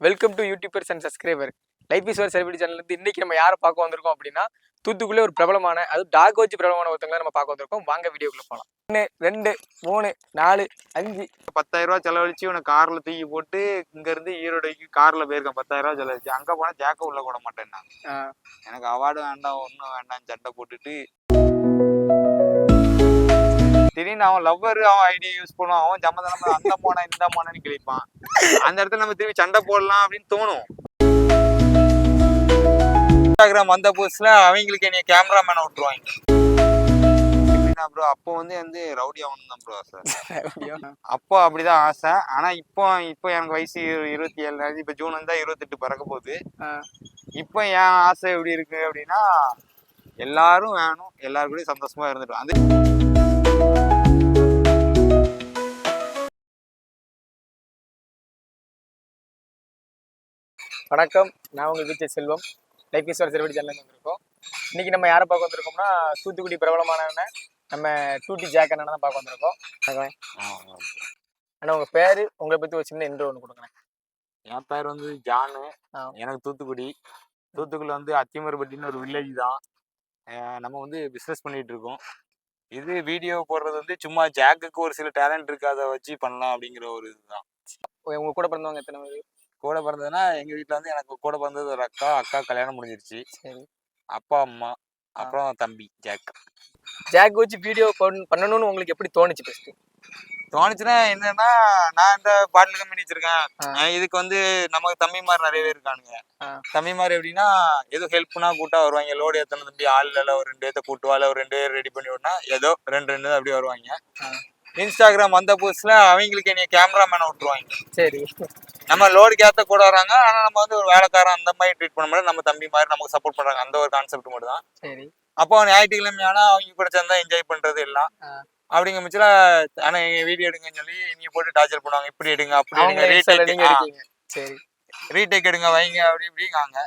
Welcome to youtubers and subscriber life is celebrity channel இருந்து இன்னைக்கு நம்ம யாரை பார்க்க வந்திருக்கோம் அப்படின்னா தூத்துக்குள்ளே ஒரு பிரபலமான அது டாக் வச்சு பிரபலமான ஒருத்தவங்களை நம்ம பார்க்க வந்திருக்கோம். வாங்க வீடியோக்குள்ள போகலாம் ஒன்று ரெண்டு மூணு நாலு அஞ்சு. பத்தாயிரம் ரூபாய் செலவழிச்சு இவனை கார்ல தூக்கி போட்டு இங்க இருந்து ஈரோடுக்கு கார்ல போயிருக்கேன். பத்தாயிரம் ரூபாய் செலவழிச்சு. அங்க போனா ஜாக்க உள்ள கூட மாட்டேன் ஆஹ் எனக்கு அவார்டு வேண்டாம் ஒண்ணும் வேண்டாம் சண்டை போட்டுட்டு திடீர்னு அவன் லவ்வர் அவன் ஐடியா யூஸ் பண்ணுவான் அவன் சம்மந்தம் அந்த போனா இந்த போனான்னு கிழிப்பான். அந்த இடத்துல நம்ம திருப்பி சண்டை போடலாம் அப்படின்னு தோணும். இன்ஸ்டாகிராம் வந்த புதுசுல அவங்களுக்கு என்னைய கேமராமேனை விட்டுருவாங்க. ப்ரோ அப்போ வந்து வந்து ரவுடி ஆகணும் தான் ப்ரோ சார் அப்போ அப்படிதான் ஆசை. ஆனா இப்போ இப்போ எனக்கு வயசு இரு- இருபத்தி ஏழு இப்போ ஜூன் வந்தா இருபத்தெட்டு பிறக்க போகுது. இப்போ என் ஆசை எப்படி இருக்கு அப்படின்னா எல்லாரும் வேணும். எல்லாரும் கூடயும் சந்தோஷமா இருந்துட்டு அது வணக்கம். நான் உங்கள் வீச்சை Selvam. Life is celebrity channel வந்திருக்கோம். இன்னைக்கு நம்ம யாரை பார்க்க வந்திருக்கோம்னா தூத்துக்குடி பிரபலமான நம்ம டூட்டி ஜாக் அண்ணனை தான் பார்க்க வந்திருக்கோம். அண்ணா உங்கள் பேர் உங்களை பற்றி ஒரு சின்ன இன்ட்ரோ ஒன்று கொடுங்க என் பேர் வந்து ஜானு. எனக்கு தூத்துக்குடி. தூத்துக்குடியில் வந்து அத்திமரப்பட்டின்னு ஒரு வில்லேஜ் தான். நம்ம வந்து பிஸ்னஸ் பண்ணிட்டு இருக்கோம். இது வீடியோ போடுறது வந்து சும்மா ஜாக்குக்கு ஒரு சில டேலண்ட் இருக்கு அதை வச்சு பண்ணலாம் அப்படிங்கிற ஒரு இதுதான். உங்க கூட பிறந்தவங்க எத்தனை பேர்? கூட பிறந்ததுன்னா எங்க வீட்டில் வந்து எனக்கு கூட பிறந்தது ஒரு அக்கா அக்கா கல்யாணம் முடிஞ்சிருச்சு. சரி. அப்பா அம்மா அப்புறம் தம்பி ஜாக். ஜாக் வச்சு வீடியோ பண்ணணும்னு உங்களுக்கு எப்படி தோணுச்சு ஃபர்ஸ்ட் தோணுச்சுன்னா என்னன்னா நான் இந்த பாட்டில் கம்பெனி வச்சிருக்கேன். இதுக்கு வந்து நமக்கு தம்பிமார் நிறைய பேர் இருக்கானுங்க. ஆ. தம்பிமார் எப்படின்னா எதுவும் ஹெல்ப்னா கூட்டா வருவாங்க. லோடு எத்தனை தம்பி ஆள் இல்ல ஒரு ரெண்டு பேர்த்த கூட்டுவால ஒரு ரெண்டு பேர் ரெடி பண்ணி விடனா ஏதோ ரெண்டு ரெண்டு அப்படி வருவாங்க. இன்ஸ்டாகிராம் வந்த புதுசுல அவங்களுக்கு என்னைய கேமராமேனை விட்டுருவாங்க. சரி. நம்ம லோடுக்கு ஏத்த கூட வராங்க. ஆனா நம்ம வந்து ஒரு வேலைக்காரன் அந்த மாதிரி ட்ரீட் பண்ண முடியாது நம்ம தம்பி மாதிரி நமக்கு சப்போர்ட் பண்றாங்க. அந்த ஒரு கான்செப்ட் மட்டும் தான் சரி. அப்போ ஞாயிற்றுக்கிழமை ஆனா அவங்க கூட சேர்ந்தா என்ஜாய் பண்றது எல்லாம். ஆ. அப்படிங்கிற பட்சத்துல ஆனா எங்க வீடியோ எடுங்கன்னு சொல்லி நீங்க போட்டு டார்ச்சர் பண்ணுவாங்க. இப்படி எடுங்க அப்படி எடுங்க ரீடேக் சரி. ரீடேக் எடுங்க வைங்க அப்படி இப்படிங்காங்க.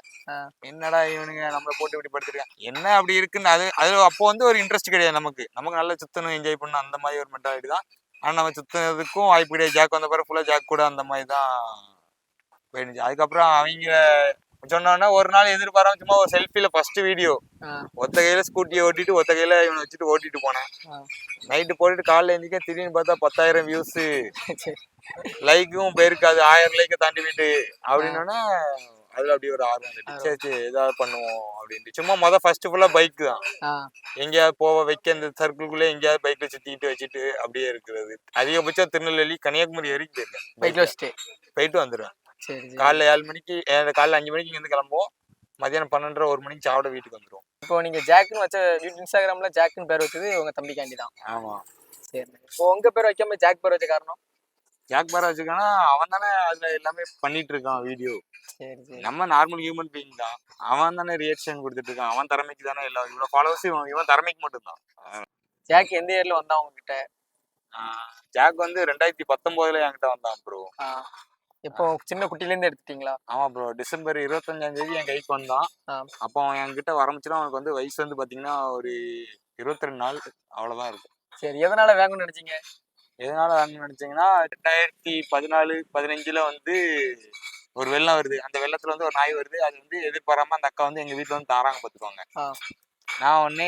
என்னடா இவனுங்க நம்மள போட்டு இப்படி படுத்துருக்காங்க. என்ன அப்படி இருக்குன்னு அது அது அப்போ வந்து ஒரு இன்ட்ரெஸ்ட் கிடையாது நமக்கு. நமக்கு நல்ல சுத்தணும் என்ஜாய் பண்ணணும் அந்த மாதிரி ஒரு மென்டாலிட்டி தான். ஆனா நம்ம சுத்துறதுக்கும் வாய்ப்பு கிடையாது. ஜாக் வந்த பிறகு ஃபுல்லா ஜாக் கூட அந்த மாதிரி தான் போயிருந்துச்சு அதுக்கப்புறம் அவங்க சொன்னோன்னா ஒரு நாள் எதிர்பாராம சும்மா ஒரு செல்ஃபில ஃபர்ஸ்ட் வீடியோ ஒத்த கையில ஸ்கூட்டியை ஓட்டிட்டு ஒத்த கையில இவனை வச்சுட்டு ஓட்டிட்டு போனேன். நைட்டு போட்டுட்டு காலைல எழுந்திக்க திடீர்னு பார்த்தா பத்தாயிரம் வியூஸ் லைக்கும் போயிருக்காது ஆயிரம் லைக்கை தாண்டி விட்டு அப்படின்னோடனே அதுல அப்படி ஒரு ஆர்வம் வந்துட்டு சரி சரி ஏதாவது பண்ணுவோம் அப்படின்ட்டு. சும்மா மொதல் ஃபர்ஸ்ட் ஃபுல்லா பைக் தான். எங்கேயாவது போக வைக்க அந்த சர்க்கிள்குள்ளே எங்கேயாவது பைக்ல சுத்திட்டு வச்சுட்டு அப்படியே இருக்கிறது. அதிகபட்சம் திருநெல்வேலி கன்னியாகுமரி வரைக்கும் போயிருக்கேன். போயிட்டு வந்துடுவேன் காலைல ஏழு மணிக்கு காலைல அஞ்சு மணிக்கு இங்கேருந்து கிளம்புவோம். மதியானம் பன்னெண்டரை ஒரு மணிக்கு சாப்பிட வீட்டுக்கு வந்துடும் இப்போ நீங்க ஜாக்னு வச்ச இன்ஸ்டாகிராம்ல ஜாக்னு பேர் வச்சது உங்க தம்பிக்காண்டி தான். ஆமா. சரி இப்போ உங்க பேர் வைக்காம ஜாக் பேர் வச்ச காரணம்? ஜாக் பாரா வச்சுக்கானா அவன் தானே அதுல எல்லாமே பண்ணிட்டு இருக்கான் வீடியோ. நம்ம நார்மல் ஹியூமன் பீயிங் தான். அவன் தானே ரியாக்ஷன் கொடுத்துட்டு இருக்கான். அவன் திறமைக்கு தானே எல்லா இவ்வளவு ஃபாலோவர்ஸ் இவன் இவன் திறமைக்கு மட்டும்தான். ஜாக் எந்த இயர்ல வந்தா உங்ககிட்ட? ஜாக் வந்து ரெண்டாயிரத்தி பத்தொன்பதுல என்கிட்ட வந்தான் ப்ரோ இப்போ சின்ன குட்டில இருந்து எடுத்துட்டீங்களா? ஆமா ப்ரோ டிசம்பர் இருபத்தஞ்சாம் தேதி என் கைக்கு வந்தான். அப்போ அவன் என்கிட்ட வரமிச்சுனா அவனுக்கு வந்து வயசு வந்து பாத்தீங்கன்னா ஒரு இருபத்தி ரெண்டு நாள் அவ்வளவுதான் இருக்கும். சரி எதனால வாங்கணும்னு நினைச்சீங்க? எதனால வாங்கணும்னு நினைச்சீங்கன்னா ரெண்டாயிரத்தி பதினாலு பதினஞ்சுல வந்து ஒரு வெள்ளம் வருது. அந்த வெள்ளத்துல வந்து ஒரு நாய் வருது. அது வந்து எதிர்பாராம அந்த அக்கா வந்து எங்க வீட்டுல வந்து தாராங்க பாத்துக்கோங்க ஆ. நான் உடனே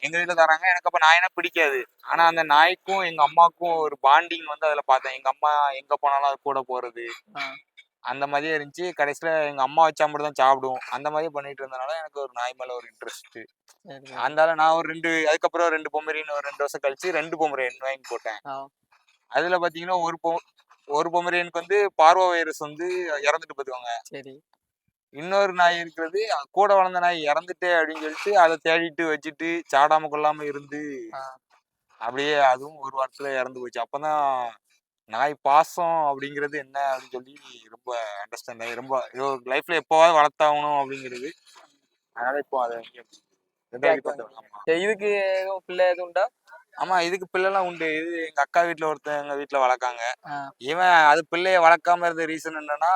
எங்க வீட்டுல தராங்க எனக்கு அப்ப நாயினா பிடிக்காது. ஆனா அந்த நாய்க்கும் எங்க அம்மாவுக்கும் ஒரு பாண்டிங் வந்து அதுல பார்த்தேன். எங்க அம்மா எங்க போனாலும் அது கூட போறது. அந்த மாதிரியே இருந்துச்சு. கடைசியில எங்க அம்மா வச்சா மட்டும் தான் சாப்பிடும் அந்த மாதிரி பண்ணிட்டு இருந்தனால எனக்கு ஒரு நாய் மேல ஒரு இன்ட்ரெஸ்ட். அதனால நான் ஒரு ரெண்டு அதுக்கப்புறம் ரெண்டு பொம்மரின்னு ஒரு ரெண்டு வருஷம் கழிச்சு ரெண்டு பொம்மரியன் வாங்கி போட்டேன். அதுல பாத்தீங்கன்னா ஒரு பொ ஒரு பொமரியனுக்கு வந்து பார்வா வைரஸ் வந்து இறந்துட்டு பார்த்துக்கோங்க சரி. இன்னொரு நாய் இருக்கிறது. கூட வளர்ந்த நாய் இறந்துட்டே அப்படின்னு சொல்லிட்டு அதை தேடிட்டு வச்சுட்டு சாடாம கொள்ளாம இருந்து. அப்படியே அதுவும் ஒரு வாரத்துல இறந்து போச்சு. அப்பதான் நாய் பாசம் அப்படிங்கிறது என்ன அப்படின்னு சொல்லி ரொம்ப அண்டர்ஸ்டாண்ட் ஆகி ரொம்ப லைஃப்ல எப்போவாவது வளர்த்தாகணும் அப்படிங்கிறது. அதனால இப்போ அதை இதுக்கு எதுவும் பிள்ளை எதுவும் உண்டா? ஆமா இதுக்கு பிள்ளைலாம் உண்டு. இது எங்க அக்கா வீட்ல ஒருத்தன் எங்க வீட்ல வளர்க்காங்க. இவன் அது பிள்ளைய வளர்க்காம இருந்த ரீசன் என்னன்னா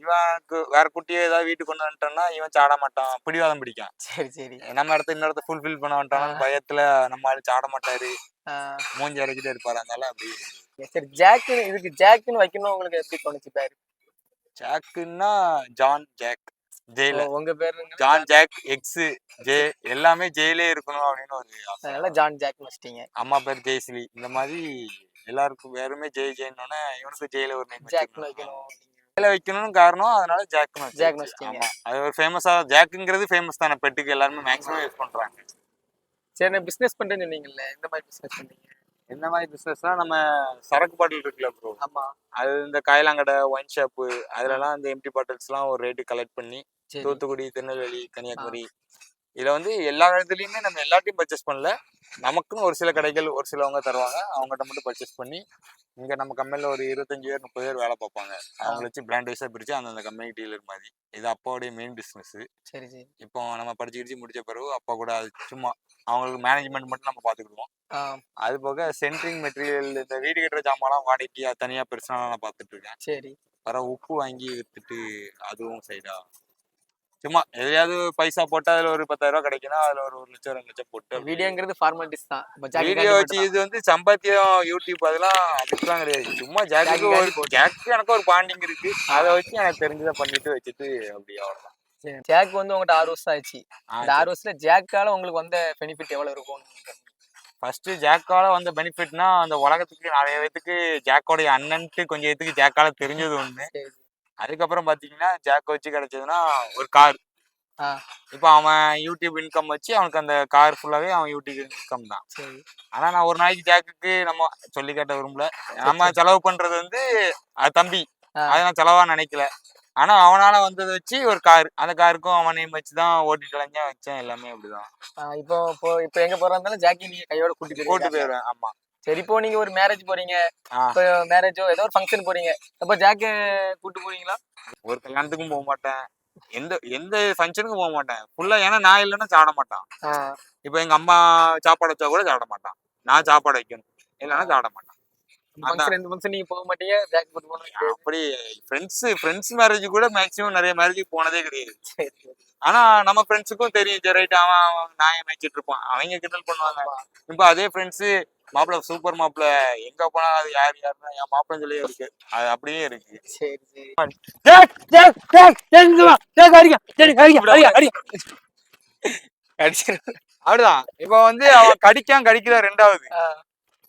இவனுக்கு வேற குட்டியை ஏதாவது வீட்டுக்கு கொண்டு வந்துட்டான்னா இவன் சாட மாட்டான் பிடிவாதம் பிடிக்கான். சரி சரி. நம்ம இடத்த இன்னொருத்த ஃபுல்ஃபில் பண்ண வந்துட்டான் பயத்துல நம்ம ஆளு சாட மாட்டாரு. மூஞ்சி அரைச்சிட்டே இருப்பாரு. அதனால அப்படி சரி ஜாக்குன்னு இதுக்கு ஜாக்குன்னு வைக்கணும் உங்களுக்கு எப்படி தோணுச்சு பேரு? ஜாக்குன்னா ஜான் ஜாக். ஜெயில உங்க பேருங்க ஜான் ஜாக் எக்ஸ் ஜே எல்லாமே ஜெயிலே இருக்கணும் அப்படின்னு ஒரு. அதனால ஜான் ஜாக் வச்சிட்டீங்க அம்மா பேர் ஜெயஸ்ரீ. இந்த மாதிரி எல்லாருக்கும் வேறுமே ஜெய் ஜெயின்னொன்னே இவனுக்கு ஜெயில ஒரு நேம் ஜாக் வைக்கணும் ஜெயில வைக்கணும்னு காரணம் அதனால ஜாக்னு வச்சாச்சு. வச்சிட்டீங்க. அது ஒரு ஃபேமஸா ஜாக்குங்கிறது ஃபேமஸ் தானே. பெட்டுக்கு எல்லாருமே மேக்ஸிமம் யூஸ் பண்றாங்க. சரி நான் பிசினஸ் பண்றேன்னு சொன்னீங்கல்ல இந்த மாதிரி பிசினஸ் பண்றீங்க? இந்த மாதிரி பிசினஸ்னா நம்ம சரக்கு பாட்டில் இருக்குல்ல ப்ரோ ஆமா. அது இந்த காயலாங்கடை ஒயின் ஷாப்பு அதுலலாம் இந்த எம்டி பாட்டில்ஸ்லாம் ஒரு ரேட்டு கலெக்ட் பண்ணி தூத்துக்குடி திருநெல்வேலி கன்னியாகுமரி இதுல வந்து எல்லா இடத்துலயுமே நம்ம எல்லாத்தையும் பர்ச்சேஸ் பண்ணல. நமக்குன்னு ஒரு சில கடைகள் ஒரு சிலவங்க தருவாங்க. அவங்ககிட்ட மட்டும் பர்ச்சேஸ் பண்ணி இங்க நம்ம கம்பெனில ஒரு இருபத்தஞ்சு பேர் முப்பது பேர் வேலை பார்ப்பாங்க. அவங்கள வச்சு பிராண்ட் வைஸா பிரிச்சு அந்தந்த கம்பெனி டீலர் மாதிரி. இது அப்பாவுடைய மெயின் பிசினஸ் சரி சரி. இப்போ நம்ம படிச்சு கிடிச்சு முடிச்ச பிறகு அப்பா கூட அது சும்மா அவங்களுக்கு மேனேஜ்மெண்ட் மட்டும் நம்ம பார்த்துக்கிடுவோம். அது போக சென்ட்ரிங் மெட்டீரியல் இந்த வீடு கட்டுற ஜாமான்லாம் வாடகைக்கு அது தனியா பெர்சனலாக நான் பார்த்துட்டு இருக்கேன். சரி. வர உப்பு வாங்கி வித்துட்டு அதுவும் சைடா சும்மா எதையாவது பைசா போட்டா அதுல ஒரு பத்தாயிரம் ரூபாய் கிடைக்குன்னா அதுல ஒரு ஒரு லட்சம் ரெண்டு லட்சம் போட்டு வீடியோங்கிறது ஃபார்மாலிட்டிஸ் தான். வீடியோ வச்சு இது வந்து சம்பாத்தியம் யூடியூப் அதெல்லாம் அதுக்கெல்லாம் கிடையாது. சும்மா ஜாக்கு ஒரு ஜாக்கு எனக்கு ஒரு பாண்டிங் இருக்கு. அதை வச்சு எனக்கு தெரிஞ்சதை பண்ணிட்டு வச்சுட்டு அப்படி அவ்வளவுதான். ஜாக் வந்து உங்கள்கிட்ட ஆறு வருஷம் ஆச்சு ஆ, இந்த ஆறு வருஷத்துல ஜாக்கால உங்களுக்கு வந்த பெனிஃபிட் எவ்வளவு இருக்கும்? ஃபர்ஸ்ட் ஜாக்கால வந்த பெனிஃபிட்னா அந்த உலகத்துக்கு நிறைய பேத்துக்கு ஜாக்கோடைய அண்ணன்ட்டு கொஞ்சம் பேத்துக்கு ஜாக்கால தெரிஞ்சது ஒண்ணு. சரி. அதுக்கப்புறம் பாத்தீங்கன்னா ஜாக் வச்சு கிடைச்சதுன்னா ஒரு கார் இப்போ அவன் யூடியூப் இன்கம் வச்சு அவனுக்கு அந்த கார் ஃபுல்லாவே அவன் யூடியூப் இன்கம் தான். சரி. ஆனா நான் ஒரு நாளைக்கு ஜாக்குக்கு நம்ம சொல்லி காட்ட விரும்பல. நம்ம செலவு பண்றது வந்து அது தம்பி. அதை நான் செலவா நினைக்கல. ஆனா அவனால வந்ததை வச்சு ஒரு கார். அந்த காருக்கும் அவன் நேம் வச்சு தான் ஓட்டிட்டு அலைஞ்சேன் வச்சேன் எல்லாமே அப்படிதான். இப்போ இப்போ இப்போ எங்க போறா இருந்தாலும் ஜாக்கி நீங்க கையோட கூட்டிட்டு போட்டு போயிட்டு போயிடுவேன் ஆமா. சரி இப்போ நீங்க ஒரு மேரேஜ் போறீங்க. இப்போ மேரேஜோ ஏதோ ஒரு ஃபங்க்ஷன் போறீங்க. அப்போ ஜாக்க கூட்டு போறீங்களா? ஒரு கல்யாணத்துக்கும் போக மாட்டேன். எந்த எந்த ஃபங்க்ஷனுக்கும் போக மாட்டேன். ஃபுல்லா ஏன்னா நான் இல்லைன்னா சாப்பிட மாட்டான். இப்போ எங்க அம்மா சாப்பாடு வச்சா கூட சாப்பிட மாட்டான். நான் சாப்பாடு வைக்கணும். இல்லைன்னா சாப்பிட மாட்டான். ஃபங்க்ஷன் ஃபங்க்ஷன் நீங்க போக மாட்டீங்க ஜாக் கூட்டு போனீங்க அப்படி ஃப்ரெண்ட்ஸ் ஃப்ரெண்ட்ஸ் மேரேஜ் கூட மேக்ஸிமம் நிறைய மேரேஜுக்கு போனதே கிடையாது. ஆனா நம்ம ஃப்ரெண்ட்ஸுக்கும் தெரியும் சரி ரைட் அவன் அவன் நாயம் வச்சுட்டு இருப்பான். அவங்க கிண்டல் பண்ணுவாங்க. இப்போ அதே ஃப்ரெண்ட்ஸ் மாப்பிள்ள சூப்பர் மாப்பிள்ள எங்க போனா அது யார் யாருன்னா என் மாப்பிள்ளை சொல்லியே இருக்கு. அது அப்படியே இருக்கு. சரி சரி. அடிச்சிரு. அப்படிதான் இப்போ வந்து அவன் கடிக்கான் கடிக்கல ரெண்டாவது.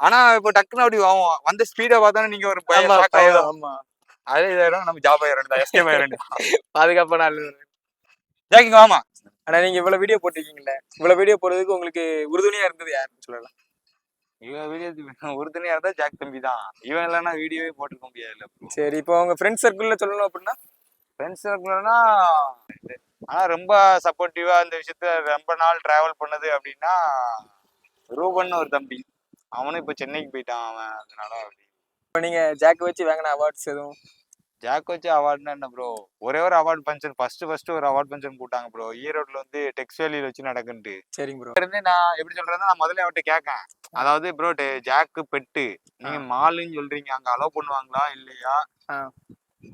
ஆனா இப்போ டக்குன்னு அப்படி அவன் வந்த ஸ்பீடை பார்த்தானே நீங்க ஒரு பயம். ஆமா. அதே இதாயிரும் நம்ம ஜாப் ஆயிரும் எஸ்கேப் ஆயிரும். பாதுகாப்பான ஆளு ஜாக்கிங்க ஆமா ஆனா நீங்க இவ்வளவு வீடியோ போட்டிருக்கீங்களே இவ்வளவு வீடியோ போடுறதுக்கு உங்களுக்கு உறுதுணையா இருந்தது யாருன்னு சொல்லலாம். இவன் வீடியோ உறுதுணையா இருந்தா ஜாக் தம்பி தான். இவன் இல்லைன்னா வீடியோவே போட்டுக்க முடியாதுல்ல சரி இப்போ உங்க ஃப்ரெண்ட் சர்க்கிள்ல சொல்லணும் அப்படின்னா? ஃப்ரெண்ட்ஸ் சர்க்கிள்னா ஆனா ரொம்ப சப்போர்ட்டிவா இந்த விஷயத்த ரொம்ப நாள் டிராவல் பண்ணது அப்படின்னா ரூபன் ஒரு தம்பி. அவனும் இப்போ சென்னைக்கு போயிட்டான் அவன் அதனால அப்படி. இப்போ நீங்க ஜாக் வச்சு வாங்கின அவார்ட்ஸ் எதுவும்? ஜாக் வச்சு அவார்ட்னா என்ன ப்ரோ ஒரே ஒரு அவார்ட் ஃபங்க்ஷன் ஃபர்ஸ்ட் ஃபர்ஸ்ட் ஒரு அவார்ட் ஃபங்க்ஷன் கூட்டாங்க ப்ரோ ஈரோட்ல வந்து டெக்ஸ்டைலில் வச்சு நடக்குன்ட்டு. சரிங்க ப்ரோ இருந்து நான் எப்படி சொல்றேன்னா நான் முதல்ல அவர்கிட்ட கேட்கேன். அதாவது ப்ரோ ஜாக்கு பெட்டு. நீங்க மாலுன்னு சொல்றீங்க. அங்க அலோவ் பண்ணுவாங்களா? இல்லையா.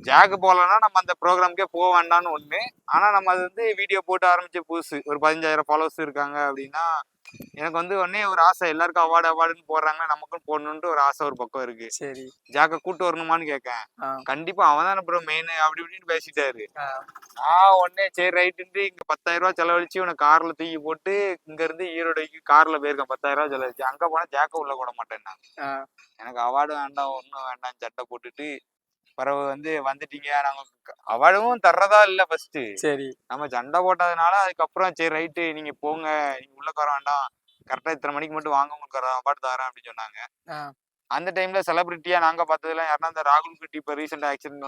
ஜாக்கு போகலன்னா நம்ம அந்த ப்ரோக்ராம்க்கே போக வேண்டாம்னு ஒண்ணு. ஆனா நம்ம அது வந்து வீடியோ போட்டு ஆரம்பிச்ச புதுசு. ஒரு பதினஞ்சாயிரம் ஃபாலோவர்ஸ் இருக்காங்க அப்படின்னா எனக்கு வந்து உடனே ஒரு ஆசை. எல்லாருக்கும் அவார்டு அவார்டுன்னு போடுறாங்க. நமக்கும் போடணுன்ட்டு ஒரு ஆசை ஒரு பக்கம் இருக்கு. சரி. ஜாக்க கூட்டு வரணுமான்னு கேட்கேன். கண்டிப்பா அவன் தானே ப்ரோ மெயின் அப்படி இப்படின்னு பேசிட்டாரு. நான் உடனே சரி ரைட்டுன்ட்டு இங்க பத்தாயிரம் ரூபாய் செலவழிச்சு உனக்கு கார்ல தூக்கி போட்டு இங்க இருந்து ஈரோடுக்கு கார்ல போயிருக்கேன். பத்தாயிரம் ரூபாய் செலவழிச்சு. அங்க போனா ஜாக்க உள்ள கூட மாட்டேன் நான். எனக்கு அவார்டு வேண்டாம் ஒன்றும் வேண்டாம் சட்டை போட்டுட்டு பிறகு வந்து வந்துட்டீங்க. நாங்க அவார்டும் தர்றதா இல்ல ஃபர்ஸ்ட் சரி. நம்ம சண்டை போட்டதுனால அதுக்கப்புறம் சரி ரைட்டு நீங்க போங்க. நீங்க உள்ள வர வேண்டாம். கரெக்டா இத்தனை மணிக்கு மட்டும் வாங்க உங்களுக்கு அவார்டு தரேன் அப்படின்னு சொன்னாங்க. அந்த டைம்ல செலிபிரிட்டியா நாங்க பார்த்ததுல யாருன்னா இந்த ராகுல் குட்டி இப்ப ரீசெண்டா ஆக்சிடென்ட்.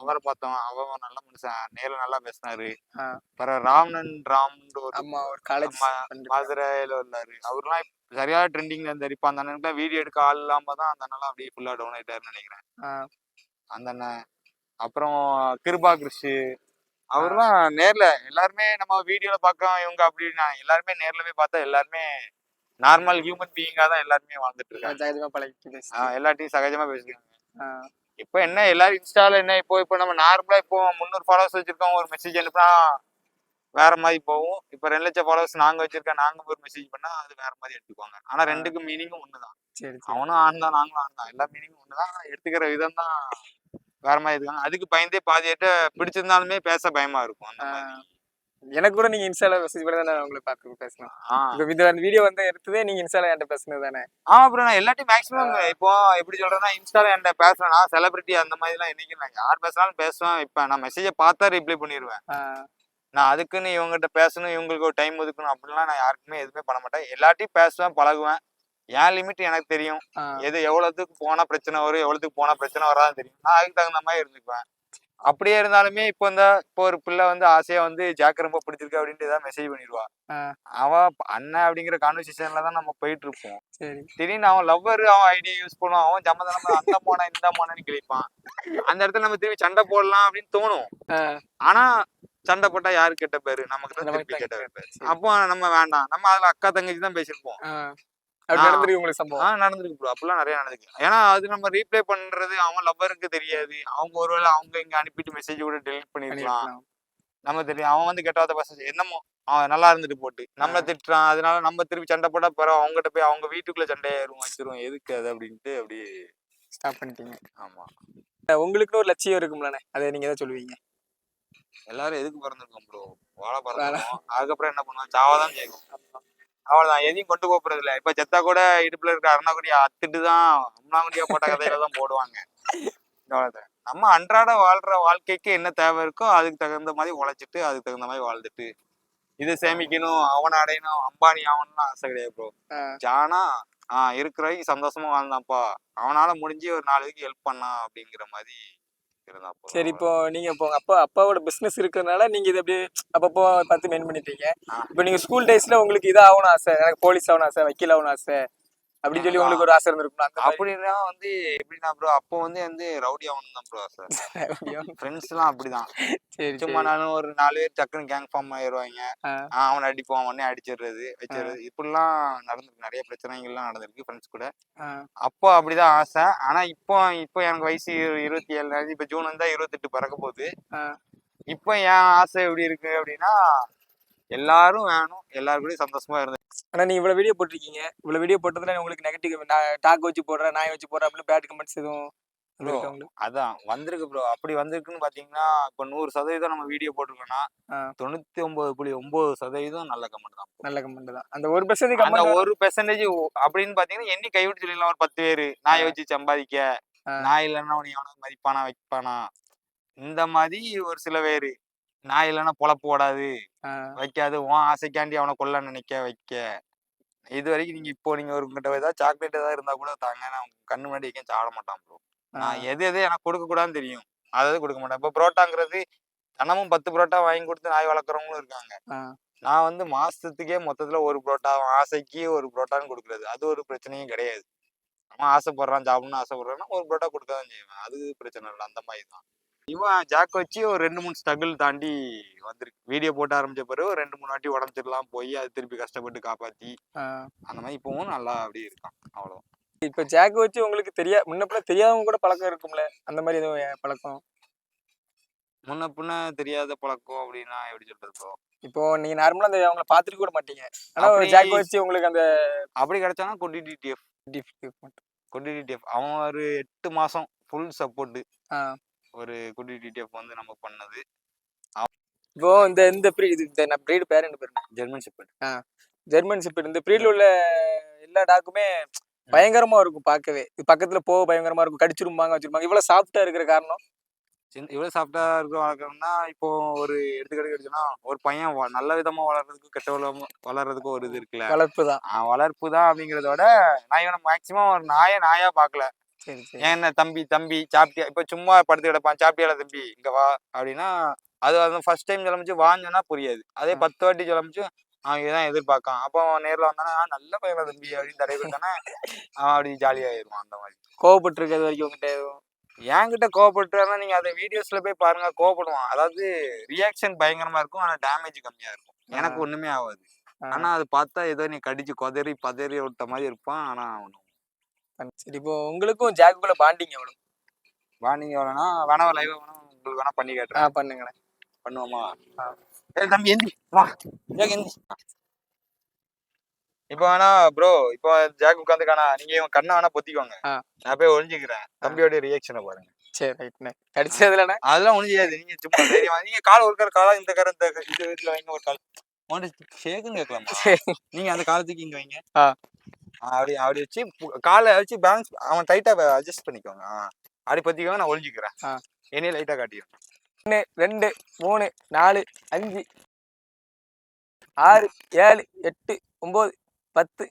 அவரை பார்த்தோம். அவன் நல்ல மனுஷன். நேர்ல நல்லா பேசினாரு. அப்புறம் ராம்னன் ஆமா, மதுரையில இருந்தாரு அவர்லாம் சரியான ட்ரெண்டிங்ல இருந்தாரு. இப்ப அந்த அண்ணனுக்கு வீடியோ எடுக்க ஆள் இல்லாம தான் அந்த அண்ணன் அப்படியே ஃபுல்லா டவுன் ஆயிட்டாருன்னு நினைக்கிறேன். அந்த அண்ணன் அப்புறம் கிருபா கிருஷி அவர்லாம் நேர்ல எல்லாருமே நம்ம வீடியோல பார்க்கறோம் இவங்க அப்படின்னா. எல்லாருமே நேர்ல போய் பார்த்தா எல்லாருமே நார்மல் ஹியூமன் பீயிங்கா தான் எல்லாருமே வாழ்ந்துட்டு இருக்காங்க. ஜாதகமா பழகிட்டு எல்லாத்தையும் சகஜமா பேசுறாங்க ஆ, இப்போ என்ன எல்லாரும் இன்ஸ்டால என்ன இப்போ இப்போ நம்ம நார்மலா இப்போ முந்நூறு ஃபாலோவர்ஸ் வச்சிருக்கோம் ஒரு மெசேஜ் அனுப்புனா வேற மாதிரி போகும். இப்போ ரெண்டு லட்சம் ஃபாலோவர்ஸ் நாங்க வச்சிருக்கோம் நாங்க ஒரு மெசேஜ் பண்ணா அது வேற மாதிரி எடுத்துக்குவாங்க. ஆனா ரெண்டுக்கும் மீனிங்கும் ஒண்ணுதான். அவனும் ஆண் தான் நாங்களும் ஆண் தான். எல்லா மீனிங்கும் ஒண்ணுதான். எடுத்துக்கிற விதம் தான் வேற மாதிரி இருக்காங்க. அதுக்கு பயந்தே பாதியிட்ட பிடிச்சிருந்தாலுமே பேச பயமா இருக்கும் அந்த மாதிரி. ஆஹ் எனக்கு கூட நீங்க இன்ஸ்டால மெசேஜ் பண்ணி தான் உங்களை பார்த்து பேசணும். இப்போ இந்த வீடியோ வந்து எடுத்ததே நீங்க இன்ஸ்டால என்கிட்ட பேசுனது தானே? ஆமா ப்ரோ நான் எல்லாத்தையும் மேக்ஸிமம் இப்போ எப்படி சொல்றேன்னா இன்ஸ்டால என்கிட்ட பேசுறேன். நான் செலிபிரிட்டி அந்த மாதிரி எல்லாம் என்னைக்கு நான் யார் பேசினாலும் பேசுவேன். இப்ப நான் மெசேஜை பார்த்தா ரிப்ளை பண்ணிடுவேன் நான் அதுக்குன்னு இவங்ககிட்ட பேசணும் இவங்களுக்கு ஒரு டைம் ஒதுக்கணும் அப்படிலாம் நான் யாருக்குமே எதுவுமே பண்ண மாட்டேன். எல்லாத்தையும் பேசுவேன் பழகுவேன். என் லிமிட் எனக்கு தெரியும்? எது எவ்வளவுக்கு போனா பிரச்சனை வரும் எவ்வளவுக்கு போனா பிரச்சனை வராதுன்னு தெரியும். நான் அதுக்கு தகுந்த மாதிரி இருந்துக்குவேன். அப்படியே இருந்தாலுமே இப்போ இந்த இப்போ ஒரு பிள்ளை வந்து ஆசையா வந்து ஜாக்கு ரொம்ப பிடிச்சிருக்கு அப்படின்ட்டு ஏதாவது மெசேஜ் பண்ணிடுவா. ஆஹ் அவ அண்ணன் அப்படிங்கிற கான்வர்சேஷன்ல தான் நம்ம போயிட்டு இருப்போம். திடீர்னு அவன் லவ்வர் அவன் ஐடியா யூஸ் பண்ணுவான். அவன் சம்மந்தம் அந்த போனா இந்த போனான்னு கிழிப்பான் அந்த இடத்துல நம்ம திரும்பி சண்டை போடலாம் அப்படின்னு தோணும். ஆனா சண்டை போட்டா யாரு கெட்ட பேரு? நமக்கு தான் திருப்பி கெட்ட பேரு. அப்போ நம்ம வேண்டாம். நம்ம அதுல அக்கா தங்கச்சி தான் பேசியிருப்போம். நடந்திருக்கு ப்ரோ அப்பெல்லாம் நிறைய நடந்திருக்கு. ஏன்னா அது நம்ம ரீப்ளே பண்றது அவன் லவ்வருக்கு தெரியாது. அவங்க ஒருவேளை அவங்க இங்க அனுப்பிட்டு மெசேஜ் கூட டெலிட் பண்ணிருக்கலாம். நம்ம தெரியும். அவன் வந்து கெட்டாத பசங்க என்னமோ அவன் நல்லா இருந்துட்டு போட்டு. நம்மள திட்டுறான். அதனால நம்ம திருப்பி சண்டை போட்டா பரவ அவங்ககிட்ட போய் அவங்க வீட்டுக்குள்ள சண்டையாயிரும் வச்சிரும் எதுக்கு அது அப்படின்ட்டு அப்படியே ஸ்டாப் பண்ணிட்டீங்க. ஆமா. உங்களுக்குன்னு ஒரு லட்சியம் இருக்கும்லண்ணே. அதை நீங்க எதாவது சொல்லுவீங்க? எல்லாரும் எதுக்கு பிறந்திருக்கோம் ப்ரோ வாழ பிறந்திருக்கோம். அதுக்கப்புறம் என்ன பண்ணுவோம்? சாவாதான் செய்வோம். அவ்வளவுதான். எதையும் கொண்டு போறது இல்ல இப்ப செத்தா கூட இடுப்புல இருக்க அருணாக்குடியா அத்துட்டு தான் அம்னாக்குடியா போட்ட கதையில தான் போடுவாங்க. நம்ம அன்றாட வாழ்ற வாழ்க்கைக்கு என்ன தேவை இருக்கோ அதுக்கு தகுந்த மாதிரி உழைச்சிட்டு அதுக்கு தகுந்த மாதிரி வாழ்ந்துட்டு இது சேமிக்கணும் அவனை அடையணும் அம்பானி ஆகணும்னு ஆசை கிடையாது ப்ரோ ஜானா ஆஹ் இருக்கிற சந்தோஷமா வாழ்ந்தான்ப்பா அவனால முடிஞ்சு ஒரு நாலு பேருக்கு ஹெல்ப் பண்ணான் அப்படிங்கிற மாதிரி இருந்தா. சரி இப்போ நீங்க இப்போ உங்க அப்பா அப்பாவோட பிசினஸ் இருக்கிறதுனால நீங்க இதை அப்படியே அப்பப்போ பார்த்து மெயின் பண்ணிட்டீங்க. இப்போ நீங்க ஸ்கூல் டேஸ்ல உங்களுக்கு இது ஆகணும் ஆசை எனக்கு போலீஸ் ஆகணும் ஆசை வக்கீல் ஆகணும் ஆசை அப்படின்னு சொல்லி உங்களுக்கு ஒரு ஆசை இருந்திருக்கும் அப்படின்னா வந்து எப்படின்னா ப்ரோ அப்போ வந்து வந்து ரவுடி ஆகணும் தான் ப்ரோ அப்படியா? ஃப்ரெண்ட்ஸ் எல்லாம் அப்படிதான். சரி சும்மா நானும் ஒரு நாலு பேர் டக்குன்னு கேங் ஃபார்ம் ஆயிடுவாங்க. அவனை அடிப்போம் அவனே அடிச்சிடுறது வச்சிடுறது. இப்படிலாம் நடந்திருக்கு. நிறைய பிரச்சனைகள்லாம் நடந்திருக்கு ஃப்ரெண்ட்ஸ் கூட. அப்போ அப்படிதான் ஆசை. ஆனா இப்போ இப்போ எனக்கு வயசு இரு- இருபத்தி ஏழு. இப்போ ஜூன் வந்தா இருபத்தெட்டு பிறக்க போகுது. இப்போ என் ஆசை எப்படி இருக்கு அப்படின்னா எல்லாரும் வேணும் எல்லாரும் கூடயும் சந்தோஷமா இருந்து ஆனா நீங்க இவ்வளவு வீடியோ போட்டிருக்கீங்க. இவ்வளவு வீடியோ போட்டதுல உங்களுக்கு நெகட்டிவ் டாக் வச்சு போடுறேன் நாய் வச்சு போடுறேன் அப்படின்னு பேட் கமெண்ட்ஸ் எதுவும் அதான் வந்திருக்கு ப்ரோ அப்படி வந்திருக்குன்னு பாத்தீங்கன்னா இப்போ நூறு சதவீதம் நம்ம வீடியோ போட்டிருக்கோம்னா. தொண்ணூத்தி ஒன்பது புள்ளி ஒன்பது சதவீதம் நல்ல கமெண்ட் தான் நல்ல கமெண்ட் தான். அந்த ஒரு பர்சன்ட் அந்த ஒரு பெர்சன்டேஜ் அப்படின்னு பாத்தீங்கன்னா எண்ணி கைவிட்டு சொல்லிடலாம் ஒரு பத்து பேரு. நாயை வச்சு சம்பாதிக்க. நாய் இல்லைன்னா உனக்கு எவனாவது மதிப்பானா வைப்பானா? இந்த மாதிரி ஒரு சில பேரு. நாய் இல்லைன்னா பொழப்பு ஓடாது. வைக்காது. உன் ஆசைக்காண்டி அவனை கொல்ல நினைக்க வைக்க. இது வரைக்கும் நீங்க இப்போ நீங்க ஒரு உங்ககிட்ட ஏதாவது சாக்லேட் ஏதாவது இருந்தா கூட தாங்க. நான் கண்ணு முன்னாடி வைக்க சாட மாட்டான் ப்ரோ நான் எது எது எனக்கு கொடுக்க கூடாதுன்னு தெரியும். அதாவது கொடுக்க மாட்டேன். இப்போ புரோட்டாங்கிறது தினமும் பத்து புரோட்டா வாங்கி கொடுத்து நாய் வளர்க்குறவங்களும் இருக்காங்க. நான் வந்து மாசத்துக்கே மொத்தத்துல ஒரு புரோட்டா ஆசைக்கு ஒரு புரோட்டான்னு கொடுக்குறது. அது ஒரு பிரச்சனையும் கிடையாது. அவன் ஆசைப்படுறான் சாப்பிடணும்னு ஆசைப்படுறான்னா ஒரு புரோட்டா கொடுக்க தான் செய்வேன். அது பிரச்சனை இல்லை. அந்த மாதிரி தான். இவன் ஜாக் வச்சு ஒரு ரெண்டு மூணு ஸ்ட்ரகிள் தாண்டி வந்திருக்கு. வீடியோ போட்டு ஆரம்பிச்ச பிறகு ரெண்டு மூணு வாட்டி உடஞ்சிடலாம் போய் அது திருப்பி கஷ்டப்பட்டு காப்பாத்தி. அந்த மாதிரி இப்பவும் நல்லா அப்படியே இருக்கான். அவ்வளவுதான். இப்ப ஜாக் வச்சு உங்களுக்கு தெரியா முன்னப்பல தெரியாதவங்க கூட பழக்கம் இருக்கும்ல? அந்த மாதிரி எதுவும் பழக்கம்? முன்ன பின்ன தெரியாத பழக்கம் அப்படின்னா எப்படி சொல்றது இப்போ நீங்க நார்மலா அந்த அவங்கள பாத்துட்டு கூட மாட்டீங்க. ஆனா ஒரு அப்படி- ஜாக் வச்சு உங்களுக்கு அந்த அப்படி கிடைச்சானா கொட்டி டிடிஎஃப் மட்டும். கொட்டி டிடிஎஃப் அவன் ஒரு எட்டு மாசம் ஃபுல் சப்போர்ட். ஒரு குட்டி டிடிஎஃப் வந்து நமக்கு பண்ணது. இப்போ இந்த இந்த இது இந்த பிரீடு பேர் என்ன பேரு ஜெர்மன் ஷெப்பர்ட் ஜெர்மன் ஷெப்பர்ட் இந்த பிரீட்ல உள்ள எல்லா டாக்குமே பயங்கரமா இருக்கும் பார்க்கவே. இது பக்கத்துல போக பயங்கரமா இருக்கும். கடிச்சிருப்பாங்க வச்சிருப்பாங்க இவ்வளவு சாஃப்டா இருக்கிற காரணம்? சின்ன இவ்வளவு சாஃப்டா இருக்க வளர்க்கணும்னா இப்போ ஒரு எடுத்துக்கிட்டு எடுத்தோம்னா ஒரு பையன் நல்ல விதமா வளர்றதுக்கு கெட்ட விதமா வளர்றதுக்கு ஒரு இது இருக்குல்ல. வளர்ப்பு தான். வளர்ப்பு தான் அப்படிங்கிறத விட நான் இவனை மேக்சிமம் ஒரு நாயை நாயா பார்க்கல. என்ன தம்பி தம்பி சாப்பிட்டியா? இப்போ சும்மா படுத்து கிடப்பான். சாப்பிட்டியால தம்பி? இங்க வா. அப்படின்னா அது வந்து ஃபர்ஸ்ட் டைம் சொல்லிச்சு வாஞ்சோன்னா புரியாது. அதே. பத்து வாட்டி சொல்லிச்சு அவன் இதான் எதிர்பார்க்கான். அப்போ அவன் நேர்ல வந்தானா "ஆ, நல்ல பையனா தம்பி அப்படின்னு தடவை கொடுத்தானே அவன் அப்படி ஜாலியாயிருவான் அந்த மாதிரி. கோவப்பட்டு இருக்கிறது வரைக்கும் உங்ககிட்ட என்கிட்ட கோவப்பட்டுறாருன்னா நீங்க அதை வீடியோஸ்ல போய் பாருங்க. கோவப்படுவான். அதாவது ரியாக்ஷன் பயங்கரமா இருக்கும். ஆனா டேமேஜ் கம்மியா இருக்கும். எனக்கு. ஒண்ணுமே ஆகாது. ஆனா அது பார்த்தா ஏதோ நீ கடிச்சு கொதறி பதறி விட்ட மாதிரி இருப்பான். ஆனா அவனும் சரி இப்போ உங்களுக்கும் ஜாக்குள்ள பாண்டிங் எவ்வளவு? வாணிங்க எவ்வளோனா வேணா லைவ் வேணா உங்களுக்கு வேணா பண்ணி ஆ காட்டுறேன் பண்ணுங்களேன். பண்ணுவோமா? ஆ. ஏய் தம்பி எந்தி வா. ஜாக் எந்தி இப்போ வேணா ப்ரோ இப்போ ஜாக் உட்காந்துக்கானா நீங்க இவன் கண்ணை வேணா பொத்திக்கோங்க. ஆ. நான் போய் ஒளிஞ்சுக்கிறேன். தம்பியோட ரியாக்ஷனை பாருங்க. சரி ரைட்ண்ணே கடிச்சதுலண்ணே? அதெல்லாம் ஒண்ணும் செய்யாது. நீங்க சும்மா தைரியமா நீங்க கால் ஒரு கால் காலா இந்த கார இந்த இது இதுல வைங்க ஒரு கால். உன்கிட்ட ஷேக்குன்னு கேட்கலாமா? நீங்க அந்த காலத்துக்கு இங்க வைங்க. ஆ. ஆ, அப்படி அப்படி வச்சு காலை வச்சு பேலன்ஸ் அவன் டைட்டா அட்ஜஸ்ட் பண்ணிக்கோங்க. அப்படி பத்திக்கோங்க நான் ஒளிஞ்சுக்கிறேன் ஆ. என்னைய லைட்டா காட்டிடும் ஒன்று ரெண்டு மூணு நாலு அஞ்சு ஆறு ஏழு எட்டு ஒம்பது பத்து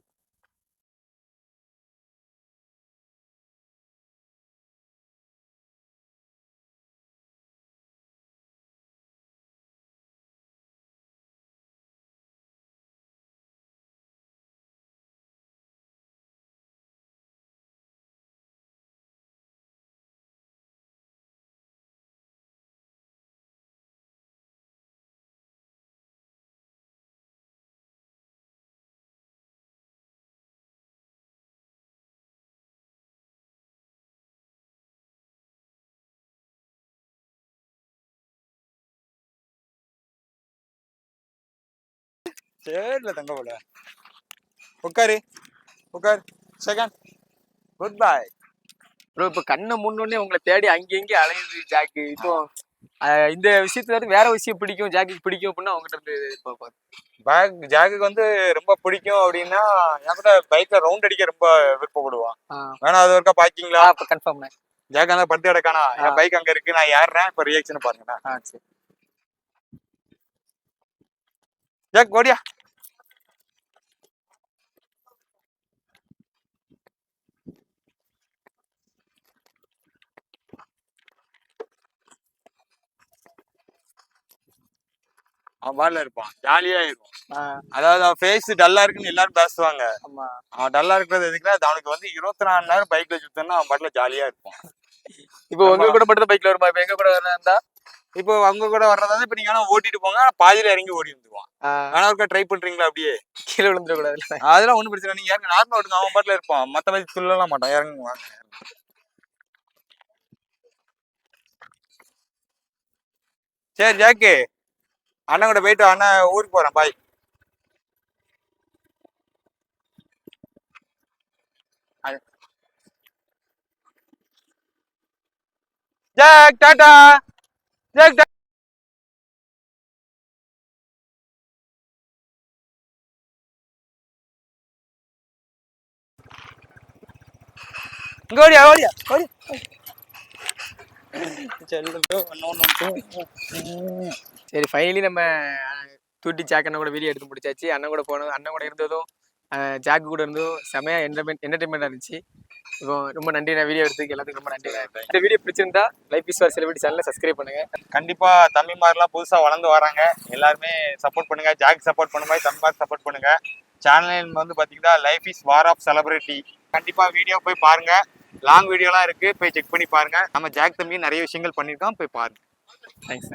சரில தங்க போல. உட்காரு உட்கார். செகண்ட் குட் பை ப்ரோ இப்போ கண்ணை முன்னோடனே உங்களை தேடி அங்கே இங்கே அலையுது ஜாக்கு. இப்போ இந்த விஷயத்துல இருந்து வேற விஷயம் பிடிக்கும் ஜாக்கு பிடிக்கும் அப்படின்னா அவங்ககிட்ட இருந்து பேக் ஜாக்குக்கு வந்து ரொம்ப பிடிக்கும் அப்படின்னா என் கூட பைக்ல ரவுண்ட் அடிக்க ரொம்ப விருப்பப்படுவான். வேணா அது ஒருக்கா பாக்கிங்களா? இப்போ கன்ஃபார்ம்ண்ணே ஜாக் அந்த படுத்து கிடக்கானா? ஆ. என் பைக் அங்க இருக்கு நான் ஏறுறேன் இப்ப ரியாக்ஷன் பாருங்க ஆ சரி. ஜாக் ஓடியா அவன் பாடல இருப்பான் ஜாலியா இருக்கும். அதாவது அவன் ஃபேஸ் டல்லா இருக்குன்னு எல்லாரும் பேசுவாங்க. ஆமா. அவன் டல்லா இருக்கிறது எதுக்குன்னா அவனுக்கு வந்து இருபத்தி நாலு நேரம் பைக்ல சுத்தனா அவன் பாட்டுல ஜாலியா இருப்பான். இப்போ உங்க கூட மட்டும் பைக்ல வருமா? இப்போ எங்க கூட இருந்தா இப்போ அவங்க கூட வர்றதா இப்ப நீங்க ஓட்டிட்டு போங்க. ஆனா பாதியில இறங்கி ஓடி வந்துருவான். வேணா ஒருக்கா ட்ரை பண்றீங்களா அப்படியே? கீழே விழுந்துடக்கூடாது அதெல்லாம் ஒண்ணும் பிரச்சனை. நீங்க இறங்க நார்மலா விடுங்க அவன் பாட்டுல இருப்பான். மத்த மாதிரி துள்ளலாம் மாட்டான். இறங்குங்க வாங்க. சரி ஜாக்கு. அண்ணன் கூட போயிட்டு அண்ணன் ஊருக்கு போறேன். பாய் ஜாக் டாடா. ஜாக் டா- இங்க ஓடியா ஓடியா ஓடியா சரி ஃபைனலி நம்ம அஹ், தூட்டி ஜாக் அண்ணன் கூட வீடியோ எடுத்து முடிச்சாச்சு. அண்ணன் கூட போனோம் அண்ணன் கூட இருந்ததும் அஹ், ஜாக்கு கூட இருந்ததும் செமையா என்டர்மெண்ட் என்டர்டைன்மெண்ட்டாக இருந்துச்சு. இப்போ ரொம்ப நன்றி நான் வீடியோ எடுத்ததுக்கு எல்லாத்துக்கும் ரொம்ப நன்றி இந்த வீடியோ பிடிச்சிருந்தா லைஃப் இஸ் ஃபார் செலிபிரிட்டி சேனலை சப்ஸ்கிரைப் பண்ணுங்க. கண்டிப்பா தம்பிமாரெல்லாம் புதுசா வளர்ந்து வராங்க. எல்லாருமே சப்போர்ட் பண்ணுங்க. ஜாக் சப்போர்ட் பண்ணுங்க தம்பிமார் சப்போர்ட் பண்ணுங்க. சேனல் வந்து பாத்தீங்கன்னா life is war of celebrity கண்டிப்பா வீடியோ போய் பாருங்க. லாங் வீடியோலாம் இருக்கு. போய் செக் பண்ணி பாருங்க. நம்ம ஜாக் தம்பி நிறைய விஷயங்கள் பண்ணியிருக்கோம் போய் பாருங்க. தேங்க்ஸ்